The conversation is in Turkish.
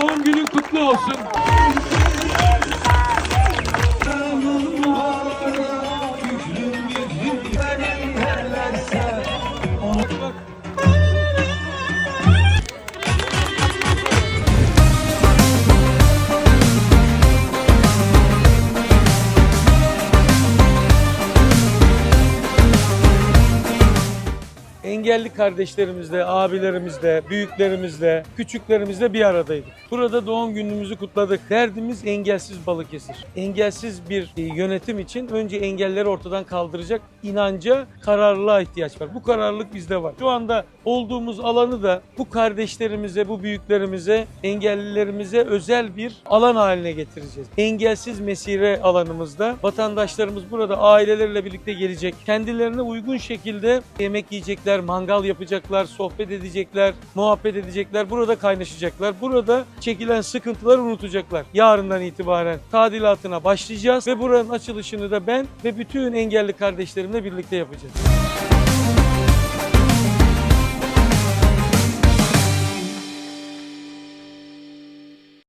Doğum günün kutlu olsun. Engelli kardeşlerimizle, abilerimizle, büyüklerimizle, küçüklerimizle bir aradaydık. Burada doğum günümüzü kutladık. Derdimiz engelsiz Balıkesir. Engelsiz bir e, yönetim için önce engelleri ortadan kaldıracak inanca, kararlılığa ihtiyaç var. Bu kararlılık bizde var. Şu anda olduğumuz alanı da bu kardeşlerimize, bu büyüklerimize, engellilerimize özel bir alan haline getireceğiz. Engelsiz mesire alanımızda vatandaşlarımız burada aileleriyle birlikte gelecek. Kendilerine uygun şekilde yemek yiyecekler, mangal yapacaklar, sohbet edecekler, muhabbet edecekler. Burada kaynaşacaklar. Burada çekilen sıkıntıları unutacaklar. Yarından itibaren tadilatına başlayacağız ve buranın açılışını da ben ve bütün engelli kardeşlerimle birlikte yapacağız.